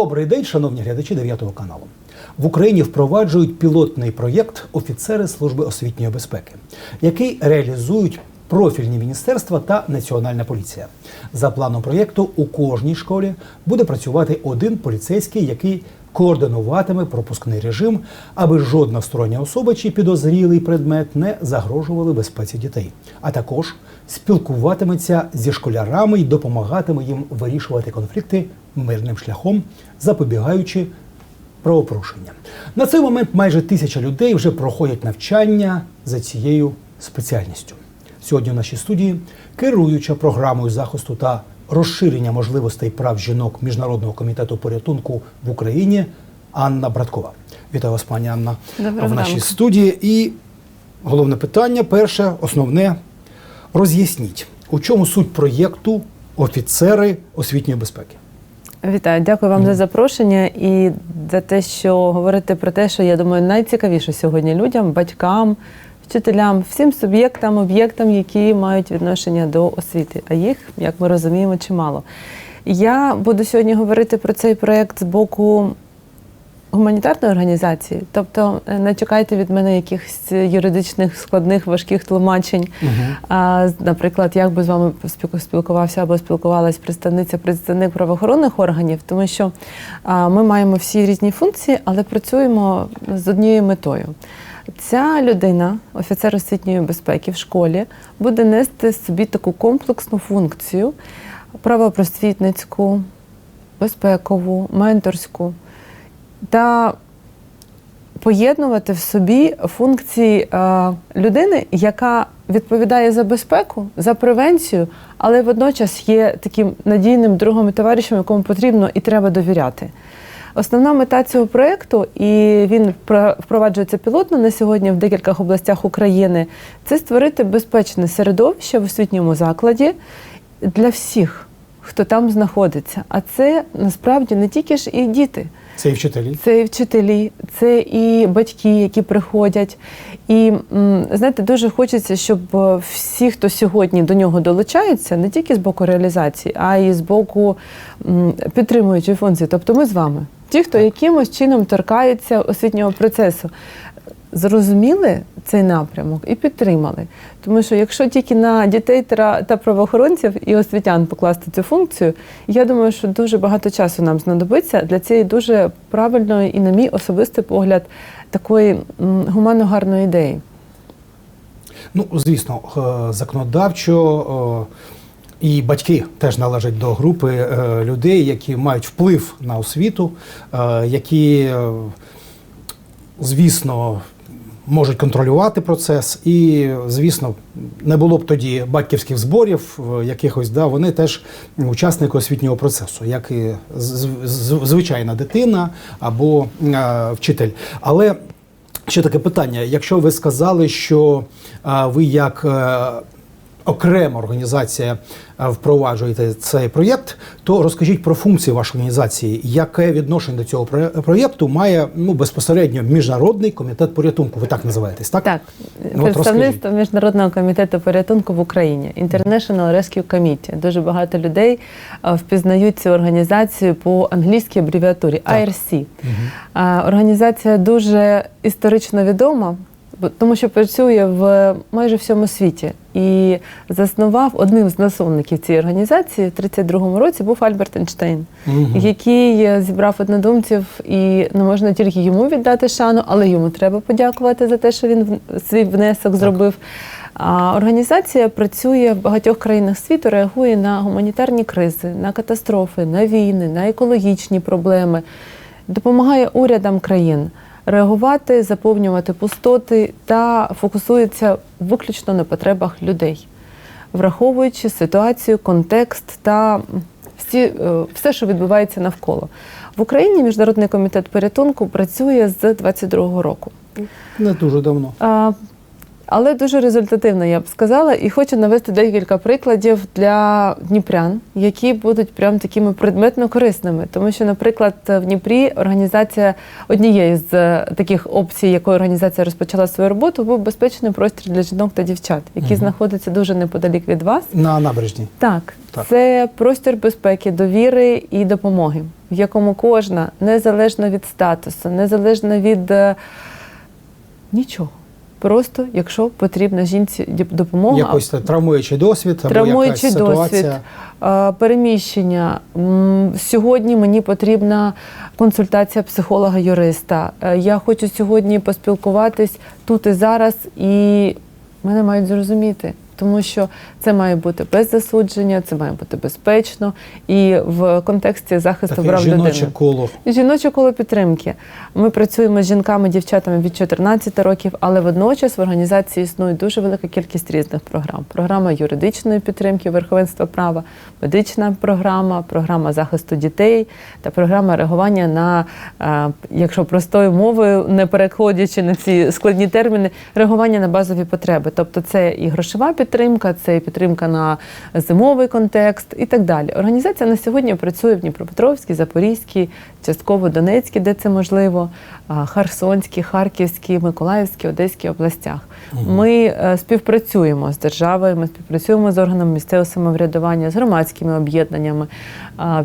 Добрий день, шановні глядачі 9 каналу. В Україні впроваджують пілотний проєкт Офіцери служби освітньої безпеки, який реалізують профільні міністерства та Національна поліція. За планом проєкту у кожній школі буде працювати один поліцейський, який координуватиме пропускний режим, аби жодна стороння особа чи підозрілий предмет не загрожували безпеці дітей, а також спілкуватиметься зі школярами і допомагатиме їм вирішувати конфлікти мирним шляхом, запобігаючи правопорушення. На цей момент майже тисяча людей вже проходять навчання за цією спеціальністю. Сьогодні в нашій студії керуюча програмою захисту та розширення можливостей прав жінок Міжнародного комітету порятунку в Україні Анна Браткова. Вітаю вас, пані Анна, Доброго в нашій ранку. студії. І головне питання, перше, основне, роз'ясніть, у чому суть проєкту офіцери освітньої безпеки. Вітаю, дякую вам за запрошення і за те, що говорите про те, що я думаю, найцікавіше сьогодні людям, батькам, вчителям, всім суб'єктам, об'єктам, які мають відношення до освіти. А їх, як ми розуміємо, чимало. Я буду сьогодні говорити про цей проєкт з боку гуманітарної організації. Тобто е, не чекайте від мене якихось юридичних складних важких тлумачень. А, наприклад, як би з вами спіл- спілкувався або спілкувалась представниця представник правоохоронних органів, тому що а, ми маємо всі різні функції, але працюємо з однією метою. Ця людина, офіцер освітньої безпеки в школі, буде нести собі таку комплексну функцію правопросвітницьку, безпекову, менторську та поєднувати в собі функції е, людини, яка відповідає за безпеку, за превенцію, але водночас є таким надійним другом і товаришем, якому потрібно і треба довіряти. Основна мета цього проєкту, і він впроваджується пілотно на сьогодні в декількох областях України, це створити безпечне середовище в освітньому закладі для всіх, хто там знаходиться. А це насправді не тільки ж і діти. Це і вчителі. Це і вчителі, це і батьки, які приходять. І знаєте, дуже хочеться, щоб е, всі, хто сьогодні до нього долучаються, не тільки з боку реалізації, а й з боку підтримуючої функції. Тобто ми з вами, ті, хто якимось чином торкається освітнього процесу. Зрозуміли цей напрямок і підтримали. Тому що якщо тільки на дітей та правоохоронців і освітян покласти цю функцію, я думаю, що дуже багато часу нам знадобиться для цієї дуже правильної і, на мій особистий погляд, такої гуманно гарної ідеї. Ну, звісно, е, законодавчо і батьки теж належать до групи е, людей, які мають вплив на освіту, е, які, звісно, можуть контролювати процес. І, звісно, не було б тоді батьківських зборів, е, якихось, да, вони теж учасники освітнього процесу, як і звичайна дитина або а, вчитель. Але Ще таке питання. Якщо ви сказали, що а, ви як е, окрема організація е, впроваджуєте цей проєкт, то розкажіть про функції вашої організації. Яке відношення до цього проєкту має ну, безпосередньо міжнародний комітет порятунку? Ви так називаєтесь, так? Так, Ну, представництво Міжнародного комітету порятунку в Україні International Rescue Committee. Дуже багато людей впізнають цю організацію по англійській абревіатурі. IRC. А, Організація дуже історично відома, тому що працює в майже всьому світі. І заснував одним з засновників цієї організації в 32-му році був Альберт Ейнштейн, Мгм. який е, зібрав однодумців, і не можна тільки йому віддати шану, але йому треба подякувати за те, що він свій внесок зробив. А організація працює в багатьох країнах світу, реагує на гуманітарні кризи, на катастрофи, на війни, на екологічні проблеми, допомагає урядам країн реагувати, заповнювати пустоти та фокусується виключно на потребах людей, враховуючи ситуацію, контекст та всі, е, все, що відбувається навколо. В Україні Міжнародний комітет порятунку працює з 22-го року. Не дуже давно. Але дуже результативно, я б сказала. І хочу навести декілька прикладів для дніпрян, які будуть прям такими предметно корисними. Тому що, наприклад, в Дніпрі організація однієї з е, таких опцій, якою організація розпочала свою роботу, був безпечний простір для жінок та дівчат, який Мгм. знаходиться дуже неподалік від вас. На набережній. Так, Так. це простір безпеки, довіри і допомоги, в якому кожна, незалежно від статусу, незалежно від е, нічого. Просто, якщо потрібна жінці допомога, Якось травмуючий досвід, або травмуючий якась досвід, ситуація. переміщення. Сьогодні мені потрібна консультація психолога-юриста. Е, Я хочу сьогодні поспілкуватись тут і зараз, і мене мають зрозуміти. Тому що це має бути без засудження, це має бути безпечно і в контексті захисту Таке прав жіноче людини. коло. Жіноче коло підтримки. Ми працюємо з жінками, дівчатами від 14 років, але водночас в організації існує дуже велика кількість різних програм. Програма юридичної підтримки, верховенства права, медична програма, програма захисту дітей та програма реагування на, е, якщо простою мовою, не переходячи на ці складні терміни, реагування на базові потреби. Тобто це і грошова підтримка, це і підтримка на зимовий контекст і так далі. Організація на сьогодні працює в Дніпропетровській, Запорізькій, частково Донецькій, де це можливо, Херсонській, Харківській, Миколаївській, Одеській областях. Ми е, співпрацюємо з державою, ми співпрацюємо з органами місцевого самоврядування, з громадськими об'єднаннями,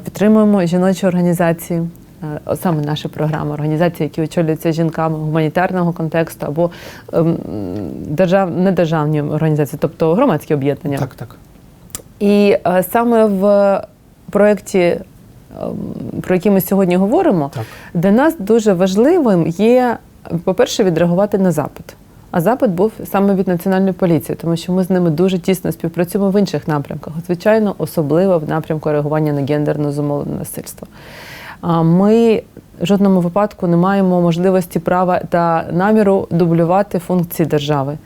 підтримуємо жіночі організації. Е, Саме наша програма, організації, які очолюються жінками гуманітарного контексту або ем, держав, недержавні організації, тобто громадські об'єднання. Так, так. І е, саме в проєкті, ем, про який ми сьогодні говоримо, Так. для нас дуже важливим є, по-перше, відреагувати на запит. А запит був саме від національної поліції, тому що ми з ними дуже тісно співпрацюємо в інших напрямках. Звичайно, особливо в напрямку реагування на гендерно зумовлене насильство. Ми в жодному випадку не маємо можливості права та наміру дублювати функції держави.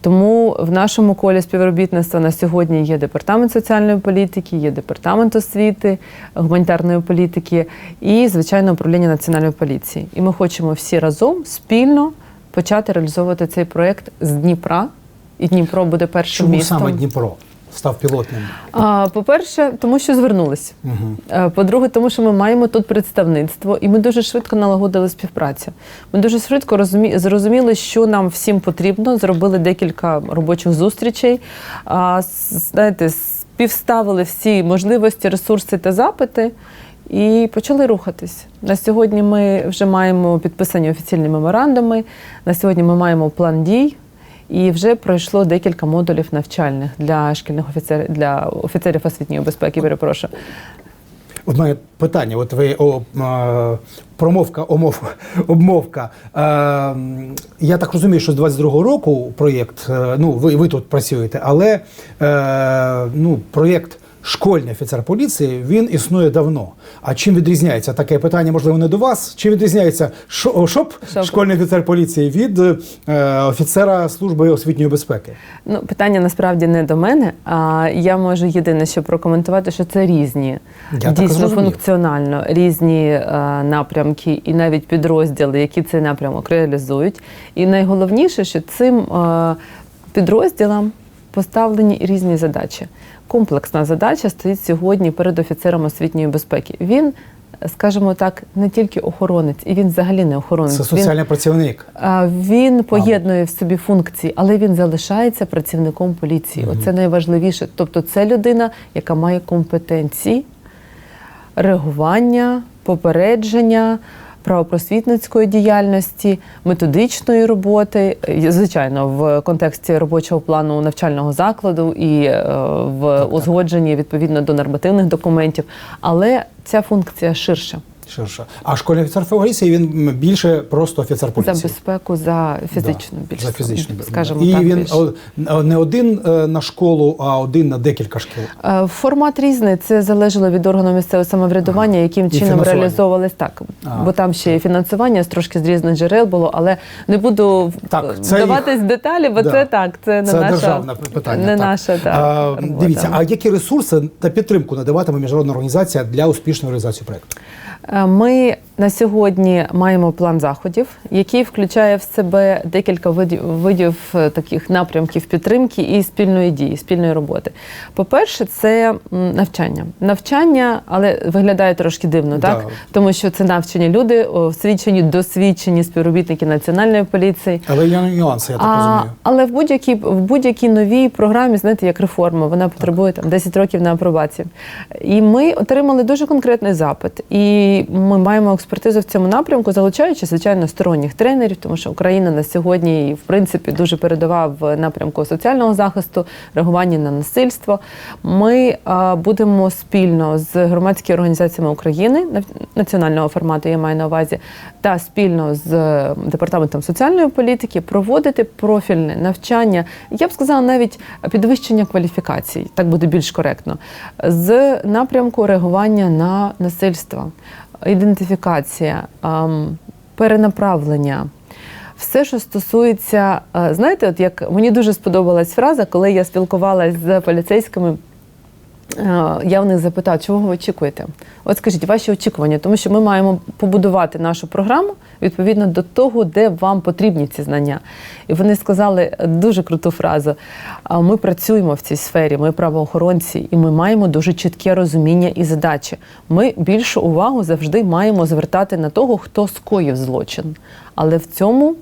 Тому в нашому колі співробітництва на сьогодні є департамент соціальної політики, є департамент освіти, гуманітарної політики і, звичайно, управління національної поліції. І ми хочемо всі разом спільно почати реалізовувати цей проєкт з Дніпра. І Дніпро буде першим Чому містом. саме Дніпро став пілотним? А, По-перше, тому що звернулись. Угу. По-друге, тому що ми маємо тут представництво, і ми дуже швидко налагодили співпрацю. Ми дуже швидко розумі... зрозуміли, що нам всім потрібно. Зробили декілька робочих зустрічей. А, знаєте, співставили всі можливості, ресурси та запити. І почали рухатись. На сьогодні ми вже маємо підписані офіційні меморандуми. На сьогодні ми маємо план дій. І вже пройшло декілька модулів навчальних для шкільних офіцерів для офіцерів освітньої безпеки. Перепрошую. От моє питання, от ви о, о промовка, омов, обмовка. Е, я так розумію, що з 22-го року проєкт, е, ну ви, ви тут працюєте, але е, ну, проєкт школьний офіцер поліції він існує давно. А чим відрізняється таке питання, можливо, не до вас? Чим відрізняється шо- ШОП, ШОП. школьний офіцер поліції від е, офіцера служби освітньої безпеки? Ну, питання насправді не до мене. А я можу єдине, що прокоментувати, що це різні Я дійсно функціонально різні е, напрямки і навіть підрозділи, які цей напрямок реалізують. І найголовніше, що цим е, підрозділам поставлені різні задачі. Комплексна задача стоїть сьогодні перед офіцером освітньої безпеки. Він, скажімо так, не тільки охоронець, і він взагалі не охоронець. Це Він соціальний працівник. Він поєднує в собі функції, але він залишається працівником поліції. Оце найважливіше. Тобто, це людина, яка має компетенції реагування, попередження. Правопросвітницької діяльності, методичної роботи, звичайно, в контексті робочого плану навчального закладу і е, в узгодженні відповідно до нормативних документів. Але ця функція ширша. Ширше. А школьний офіцер поліції він більше просто офіцер поліції. За безпеку, за фізичну Да, більш за фізичну скажімо і так. він більш. не один е, на школу, а один на декілька шкіл. Е, Формат різний. Це залежало від органу місцевого самоврядування, яким чином фінансування. реалізовувалось так. А. Бо там ще і фінансування трошки з різних джерел було, але не буду Так, це вдаватись в деталі, бо Да. це так. Це не Це наша державне питання. Не так. наша так, а, дивіться, а які ресурси та підтримку надаватиме міжнародна організація для успішної реалізації проекту? Ми на сьогодні маємо план заходів, який включає в себе декілька видів, видів е, таких напрямків підтримки і спільної дії, спільної роботи. По-перше, це навчання. Навчання, але виглядає трошки дивно, Да. так? Тому що це навчені люди, освічені, досвідчені співробітники національної поліції. Але є нюанси, я так А, розумію. але в будь-якій в будь-якій новій програмі, знаєте, як реформа, вона потребує там 10 років на апробацію. І ми отримали дуже конкретний запит. І ми маємо експертизу в цьому напрямку, залучаючи, звичайно, сторонніх тренерів, тому що Україна на сьогодні, в принципі, дуже передова в напрямку соціального захисту, реагування на насильство. Ми будемо спільно з громадськими організаціями України національного формату, я маю на увазі, та спільно з е, департаментом соціальної політики проводити профільне навчання. Я б сказала, навіть підвищення кваліфікацій, так буде більш коректно, з напрямку реагування на насильство, ідентифікація, перенаправлення. Все, що стосується, е, знаєте, от як мені дуже сподобалась фраза, коли я спілкувалася з поліцейськими. Е, Я в них запитала, чого ви очікуєте? От скажіть ваші очікування, тому що ми маємо побудувати нашу програму відповідно до того, де вам потрібні ці знання. І вони сказали дуже круту фразу: ми працюємо в цій сфері, ми правоохоронці, і ми маємо дуже чітке розуміння і задачі. Ми більшу увагу завжди маємо звертати на того, хто скоїв злочин. Але в цьому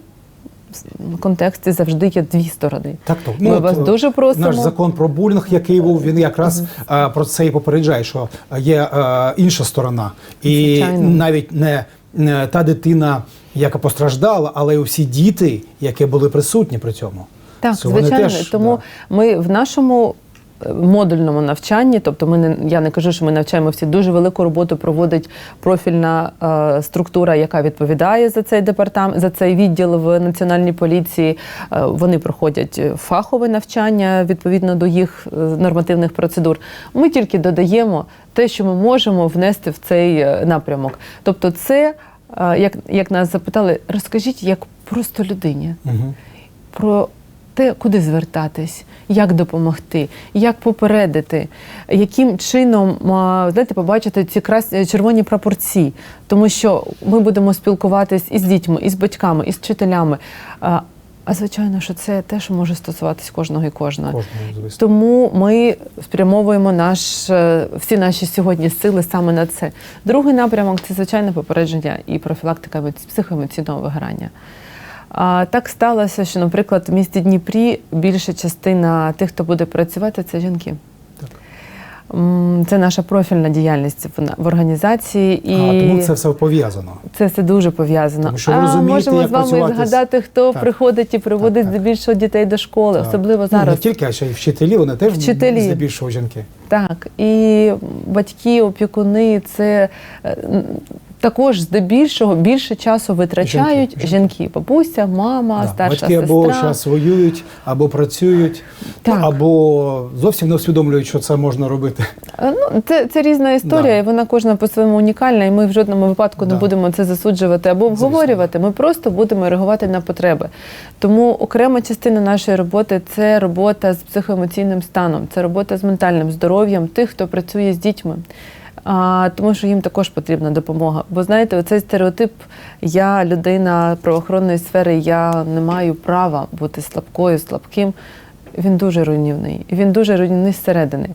контексті завжди є дві сторони. Так, то Ми вас от, дуже просимо. Наш закон про булінг, який був, він якраз е, про це і попереджає, що є е, інша сторона, і Звичайно. навіть не, не та дитина, яка постраждала, але й усі діти, які були присутні при цьому. Так, Це звичайно. теж, Тому ми в нашому е, модульному навчанні, тобто ми не я не кажу, що ми навчаємо всі дуже велику роботу проводить профільна е, структура, яка відповідає за цей департамент, за цей відділ в національній поліції. Е, вони проходять фахове навчання відповідно до їх е, нормативних процедур. Ми тільки додаємо те, що ми можемо внести в цей е, напрямок. Тобто, це е, як, як нас запитали, розкажіть як просто людині Угу. про те, куди звертатись, як допомогти, як попередити, яким чином знаєте, побачити ці крас... червоні прапорці, тому що ми будемо спілкуватись із дітьми, із батьками, із вчителями. А, звичайно, що це те, що може стосуватись кожного і кожного. Кожного. Тому ми спрямовуємо наш, е, всі наші сьогодні сили саме на це. Другий напрямок це звичайно попередження і профілактика психоемоційного вигорання. Так сталося, що, наприклад, в місті Дніпрі більша частина тих, хто буде працювати, це жінки. Так. Це наша профільна діяльність в, організації, і А, тому це все пов'язано. це все дуже пов'язано. Тому що ви а можемо як з вами працювати згадати, хто Так. приходить і приводить здебільшого дітей до школи, Так. особливо Ну, не тільки, а ще й вчителі, вони теж Вчителі. здебільшого жінки. Так, і батьки, опікуни це е, також здебільшого більше часу витрачають Жінки, жінки, жінки. бабуся, мама, Да, старша Батьки або сестра. зараз воюють, або працюють, Так. або зовсім не усвідомлюють, що це можна робити. Е, Ну, це, це різна історія, Да. і вона кожна по-своєму унікальна, і ми в жодному випадку не будемо це засуджувати або обговорювати. Ми просто будемо реагувати на потреби. Тому окрема частина нашої роботи це робота з психоемоційним станом, це робота з ментальним здоров'ям тих, хто працює з дітьми. А, тому що їм також потрібна допомога. Бо знаєте, оцей стереотип, я людина правоохоронної сфери, я не маю права бути слабкою, слабким. Він дуже руйнівний. Він дуже руйнівний зсередини.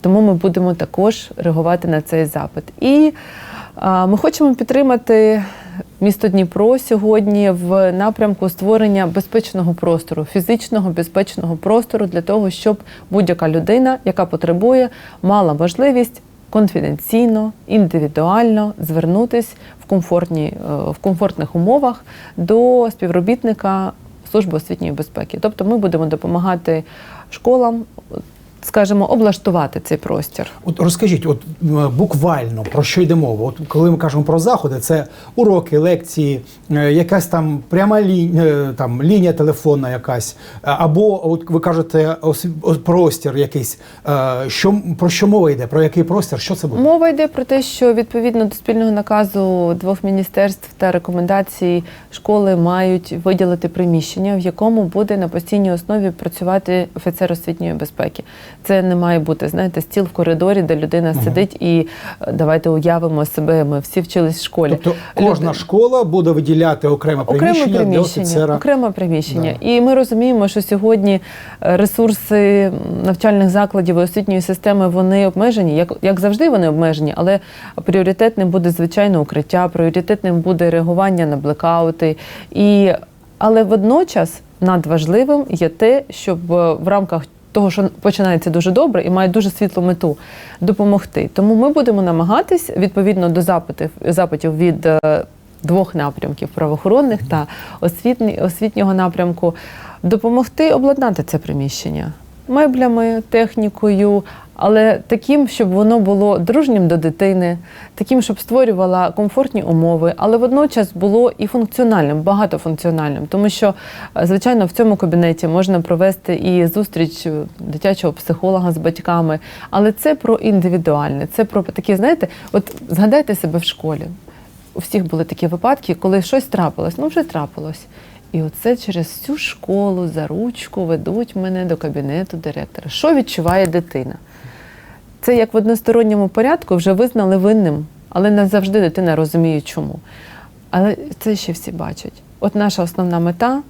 Тому ми будемо також реагувати на цей запит. І а, ми хочемо підтримати місто Дніпро сьогодні в напрямку створення безпечного простору, фізичного безпечного простору для того, щоб будь-яка людина, яка потребує, мала можливість конфіденційно, індивідуально звернутись в комфортні, е, в комфортних умовах до співробітника служби освітньої безпеки. Тобто ми будемо допомагати школам, скажімо, облаштувати цей простір. От розкажіть, от буквально про що йде мова? От коли ми кажемо про заходи, це уроки, лекції, е, якась там пряма лінія, там лінія телефонна, якась, або от ви кажете ос- ос- простір якийсь. Е, Що про що мова йде? Про який простір? Що це буде? Мова йде про те, що відповідно до спільного наказу двох міністерств та рекомендації школи мають виділити приміщення, в якому буде на постійній основі працювати офіцер освітньої безпеки. Це не має бути, знаєте, стіл в коридорі, де людина сидить і е, давайте уявимо себе. Ми всі вчились в школі. Тобто кожна Люди- школа буде виділяти окреме приміщення, Окреме для офіцера. окреме приміщення. Да. І ми розуміємо, що сьогодні е, ресурси навчальних закладів і освітньої системи вони обмежені, як, як завжди вони обмежені, але пріоритетним буде звичайно укриття, пріоритетним буде реагування на блекаути. І, але водночас надважливим є те, щоб е, в рамках того, що починається дуже добре і має дуже світлу мету допомогти. Тому ми будемо намагатись відповідно до запитів запитів від е, двох напрямків правоохоронних та освітні, освітнього напрямку допомогти обладнати це приміщення меблями, технікою, але таким, щоб воно було дружнім до дитини, таким, щоб створювала комфортні умови, але водночас було і функціональним, багатофункціональним. Тому що, е, звичайно, в цьому кабінеті можна провести і зустріч е, дитячого психолога з батьками, але це про індивідуальне, це про такі, знаєте, от згадайте себе в школі. У всіх були такі випадки, коли щось трапилось, ну вже трапилось. І оце через всю школу за ручку ведуть мене до кабінету директора. Що відчуває дитина? Це як в односторонньому порядку вже визнали винним, але не завжди дитина розуміє, чому. Але це ще всі бачать. От наша основна мета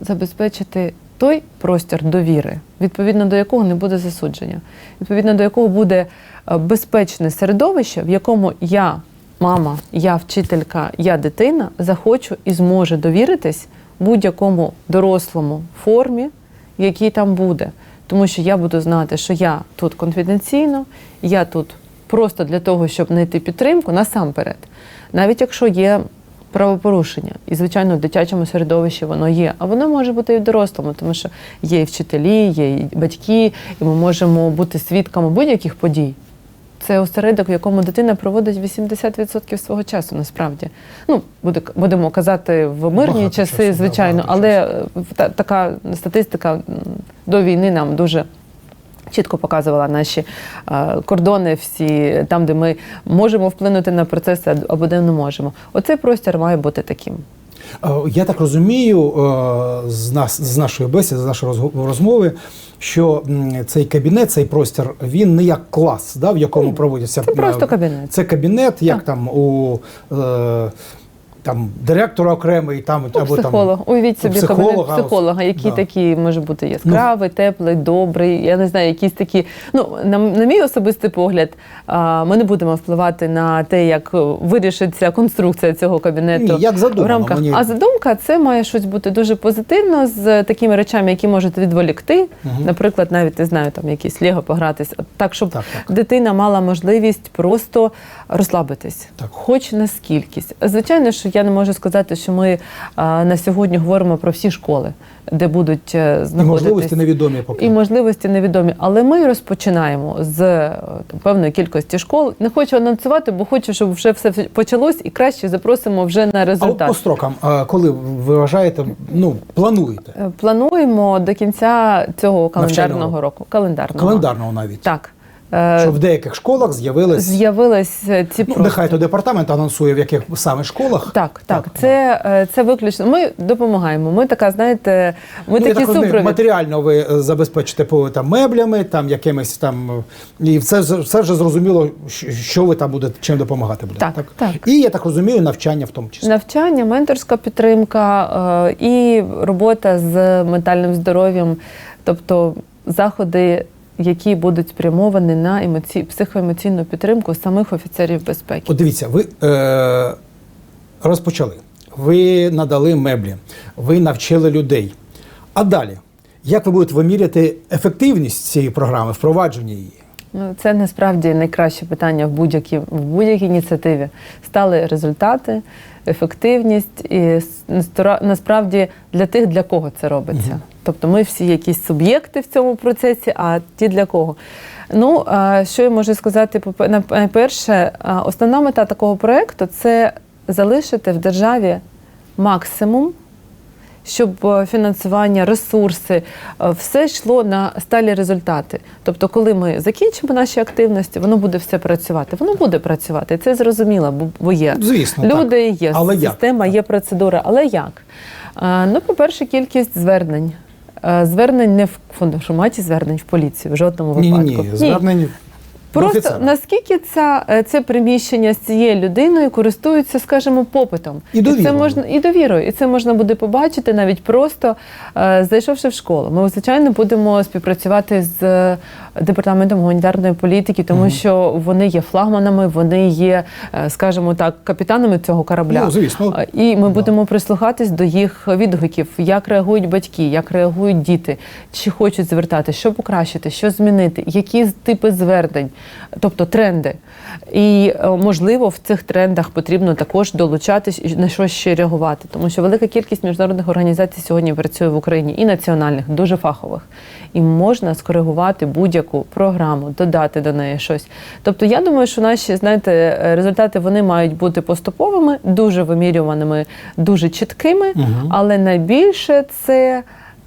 забезпечити той простір довіри, відповідно до якого не буде засудження, відповідно до якого буде е, безпечне середовище, в якому я, мама, я вчителька, я дитина захочу і зможе довіритись будь-якому дорослому формі, який там буде. Тому що я буду знати, що я тут конфіденційно, я тут просто для того, щоб знайти підтримку насамперед. Навіть якщо є правопорушення, і звичайно в дитячому середовищі воно є, а воно може бути і в дорослому, тому що є і вчителі, є і батьки, і ми можемо бути свідками будь-яких подій. Це осередок, в якому дитина проводить 80% свого часу, насправді. Ну, буде, будемо казати в мирні Багато часи, часу, звичайно, але е, та, така статистика до війни нам дуже. Чітко показувала наші е, кордони, всі там, де ми можемо вплинути на процеси, або де не можемо. Оцей простір має бути таким. Е, Я так розумію е, з нас з нашої бесіди, з нашої розмови, що цей кабінет, цей простір, він не як клас, да, в якому проводяться Це просто е, кабінет. Це кабінет, як Так. там у е, там директора окремий, там У або психолога. там Уявіть собі психолога, кабінет психолога, який да. такий може бути яскравий, теплий, добрий. Я не знаю, якісь такі. Ну на, на мій особистий погляд, а, ми не будемо впливати на те, як вирішиться конструкція цього кабінету Ні, як задумано, в рамках. мені- А задумка це має щось бути дуже позитивно з такими речами, які можуть відволікти. Наприклад, навіть не знаю, там якісь лего погратись, так щоб Так, так. дитина мала можливість просто розслабитись, Так. хоч на скількись. Звичайно, що я не можу сказати, що ми а, на сьогодні говоримо про всі школи, де будуть е, і можливості невідомі поки. і можливості невідомі. Але ми розпочинаємо з е, там, певної кількості школ. Не хочу анонсувати, бо хочу, щоб вже все почалось, і краще запросимо вже на а результат. по строкам, а коли ви вважаєте, ну плануєте Е, Плануємо до кінця цього календарного Навчального. року. Календарного. календарного навіть, Так. Е, що в деяких школах з'явились. З'явились е, ці Ну, нехай то департамент анонсує, в яких саме школах. Так, так, це, е, це виключно. Ми допомагаємо. Ми така, знаєте, ми Ну, такі так супровід. матеріально ви е, забезпечите по там меблями, там якимись там е, і все, все вже зрозуміло, що ви там будете чим допомагати будете. Так, так. І я так розумію, навчання в тому числі. Навчання, менторська підтримка е, і робота з ментальним здоров'ям, тобто заходи, які будуть спрямовані на емоці... психоемоційну підтримку самих офіцерів безпеки. От дивіться, ви е, розпочали, ви надали меблі, ви навчили людей. А далі, як ви будете виміряти ефективність цієї програми, впровадження її? Ну, це насправді найкраще питання в будь-якій в будь-якій ініціативі. Стали результати, ефективність і насправді для тих, для кого це робиться. Тобто ми всі якісь суб'єкти в цьому процесі, а ті для кого. Ну, що я можу сказати? Найперше, основна мета такого проєкту це залишити в державі максимум щоб е, фінансування, ресурси, е, все йшло на сталі результати. Тобто, коли ми закінчимо наші активності, воно буде все працювати. Воно буде працювати. Це зрозуміло, бо- є Звісно, так. люди, є Але як? система, є процедура. Але як? Е, Ну, по-перше, кількість звернень. Звернень не в форматі звернень в поліцію в жодному випадку. ні, ні. Звернення до Просто офіцера. наскільки ця, е, це приміщення з цією людиною користуються, скажімо, попитом. І довірою. це можна і довірою. І це можна буде побачити навіть просто е, зайшовши в школу. Ми звичайно будемо співпрацювати з е, департаментом гуманітарної політики, тому що вони є флагманами, вони є, е, скажімо так, капітанами цього корабля. Ну, звісно. І ми будемо прислухатись до їх відгуків, як реагують батьки, як реагують діти, чи хочуть звертати, що покращити, що змінити, які типи звернень, тобто тренди. І е, можливо в цих трендах потрібно також долучатись і на що ще реагувати, тому що велика кількість міжнародних організацій сьогодні працює в Україні і національних, дуже фахових. І можна скоригувати будь-яку програму, додати до неї щось. Тобто, я думаю, що наші знаєте, результати вони мають бути поступовими, дуже вимірюваними, дуже чіткими, але найбільше це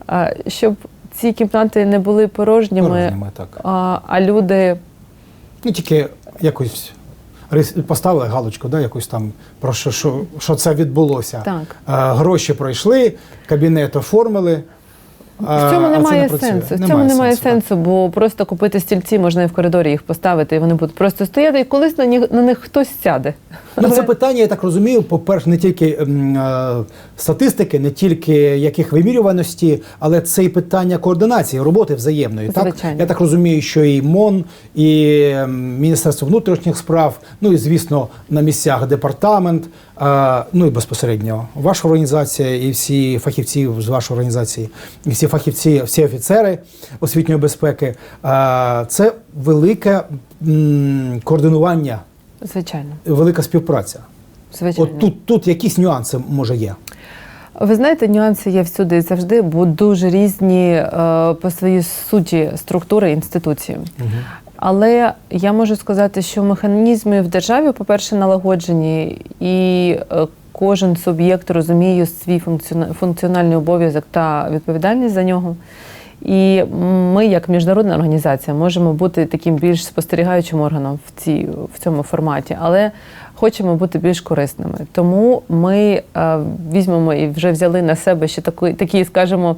е, щоб ці кімнати не були порожніми, Порожніми, так. а, а люди Ну тільки якось поставили галочку, да, якусь там про що, що, що це відбулося. Так. Е, гроші пройшли, кабінет оформили. В цьому немає сенсу. В цьому немає сенсу, бо просто купити стільці можна і в коридорі їх поставити, і вони будуть просто стояти, і колись на них на них хтось сяде. Ну, це питання, я так розумію, по-перше, не тільки е, статистики, не тільки яких вимірюваності, але це і питання координації, роботи взаємної. Так? Я так розумію, що і МОН, і Міністерство внутрішніх справ, ну і звісно, на місцях департамент, ну і безпосередньо ваша організація, і всі фахівці з вашої організації, і всі фахівці, всі офіцери освітньої безпеки. Це велике координування Звичайно, велика співпраця. звичайно. От тут, тут якісь нюанси може є. Ви знаєте, нюанси є всюди і завжди, бо дуже різні е, по своїй суті структури інституції. Але я можу сказати, що механізми в державі, по-перше, налагоджені, і е, кожен суб'єкт розуміє свій функціональний обов'язок та відповідальність за нього. І ми, як міжнародна організація, можемо бути таким більш спостерігаючим органом в, цій, в цьому форматі, але хочемо бути більш корисними. Тому ми е, візьмемо і вже взяли на себе ще такі, такі скажімо,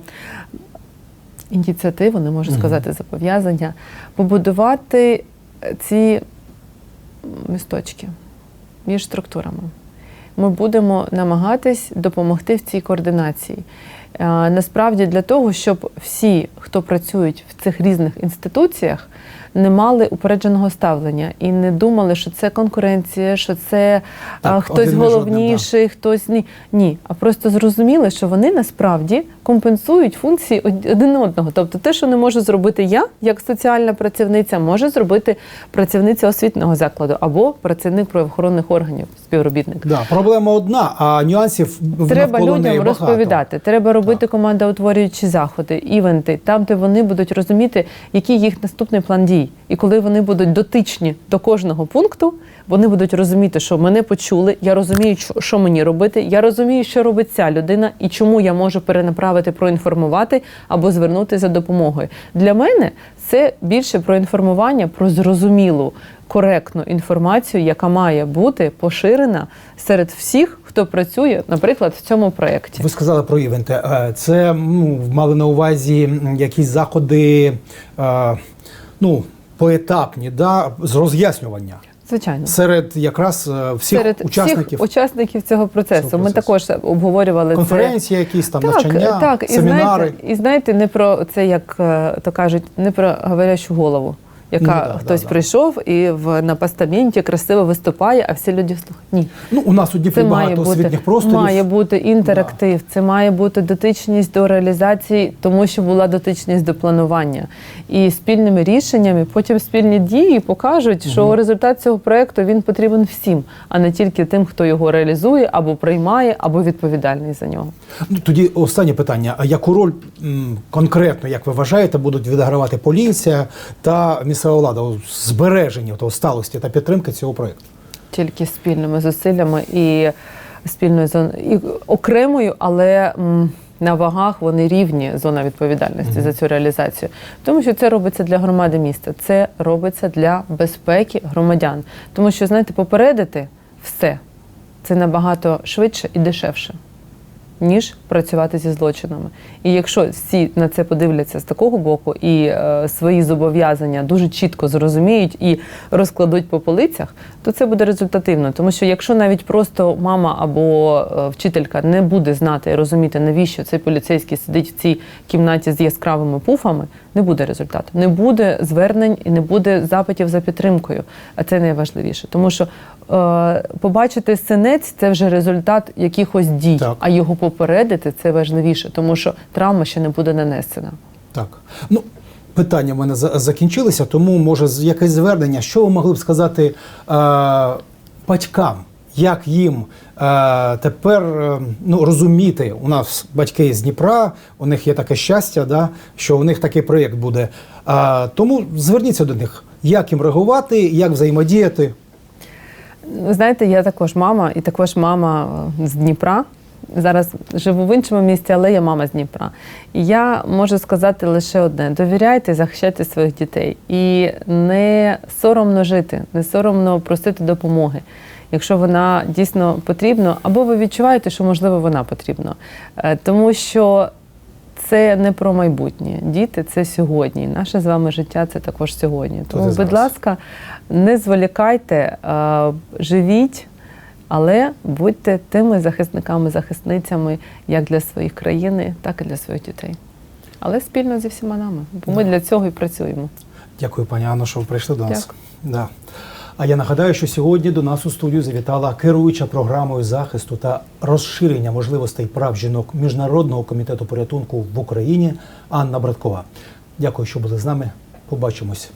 ініціативу, не можу сказати зобов'язання, побудувати ці місточки між структурами. Ми будемо намагатись допомогти в цій координації. Е, Насправді для того, щоб всі, хто працюють в цих різних інституціях, не мали упередженого ставлення і не думали, що це конкуренція, що це Так, а, хтось один між одним, головніший, хтось ні. Ні, а просто зрозуміли, що вони насправді компенсують функції один одного. Тобто, те, що не можу зробити я, як соціальна працівниця, може зробити працівниця освітнього закладу або працівник правоохоронних органів, співробітник. Да, проблема одна, а нюансів Треба навколо неї людям багато. розповідати. Треба робити командоутворюючі заходи, івенти, там, де вони будуть розуміти, який їх наступний план дій. І коли вони будуть дотичні до кожного пункту, вони будуть розуміти, що мене почули. Я розумію, що- мені робити. Я розумію, що робить ця людина і чому я можу перенаправити, проінформувати або звернути за допомогою. Для мене це більше про інформування, про зрозумілу, коректну інформацію, яка має бути поширена серед всіх, хто працює, наприклад, в цьому проєкті. Ви сказали про івенти. Е, Це ну, мали на увазі якісь заходи, е, ну, поетапні, да, з роз'яснювання Звичайно. серед якраз е, всіх Серед учасників всіх учасників цього процесу. Цього Ми також обговорювали це. якісь там Так, навчання, так, і семінари. знаєте, і знаєте, не про це, як е, то кажуть, не про говорящу голову, яка Ну, да, хтось да, да. прийшов і в на постаменті красиво виступає, а всі люди слухають. Ні. Ну, у нас у Дніпрі Це багато бути, освітніх просторів. має бути інтерактив, це має бути дотичність до реалізації, тому що була дотичність до планування. І спільними рішеннями потім спільні дії покажуть, що результат цього проекту він потрібен всім, а не тільки тим, хто його реалізує або приймає, або відповідальний за нього. Ну, тоді останнє питання. А яку роль м, конкретно, як ви вважаєте, будуть відігравати поліція та місцева влада у збереженні того сталості та підтримки цього проєкту? Тільки спільними зусиллями і спільною і окремою, але на вагах вони рівні зона відповідальності за цю реалізацію, тому що це робиться для громади міста, це робиться для безпеки громадян. Тому що, знаєте, попередити все це набагато швидше і дешевше ніж працювати зі злочинами. І якщо всі на це подивляться з такого боку і е, свої зобов'язання дуже чітко зрозуміють і розкладуть по полицях, то це буде результативно. Тому що якщо навіть просто мама або е, вчителька не буде знати і розуміти, навіщо цей поліцейський сидить в цій кімнаті з яскравими пуфами, не буде результату, не буде звернень і не буде запитів за підтримкою. А це найважливіше, тому що е, побачити синець це вже результат якихось дій, Так. а його попередити це важливіше, тому що травма ще не буде нанесена. Так. Ну, питання в мене закінчилися, тому може якесь звернення. Що ви могли б сказати е, батькам? Як їм е, тепер е, ну, розуміти, у нас батьки з Дніпра, у них є таке щастя, да, що у них такий проєкт буде. Е, тому зверніться до них, як їм реагувати, як взаємодіяти. Знаєте, я також мама, і також мама е, з Дніпра. Зараз живу в іншому місті, але я мама з Дніпра. І я можу сказати лише одне: довіряйте, захищайте своїх дітей. І не соромно жити, не соромно просити допомоги. Якщо вона дійсно потрібна, або ви відчуваєте, що можливо вона потрібна. Е, Тому що це не про майбутнє. Діти це сьогодні. Наше з вами життя це також сьогодні. Тому, будь ласка, не зволікайте, е, живіть, але будьте тими захисниками, захисницями як для своїх країни, так і для своїх дітей. Але спільно зі всіма нами, бо ми для цього і працюємо. Дякую, пані Анно, що ви прийшли до нас. Дякую. Да. А я нагадаю, що сьогодні до нас у студію завітала керуюча програмою захисту та розширення можливостей прав жінок Міжнародного комітету порятунку в Україні Анна Браткова. Дякую, що були з нами. Побачимось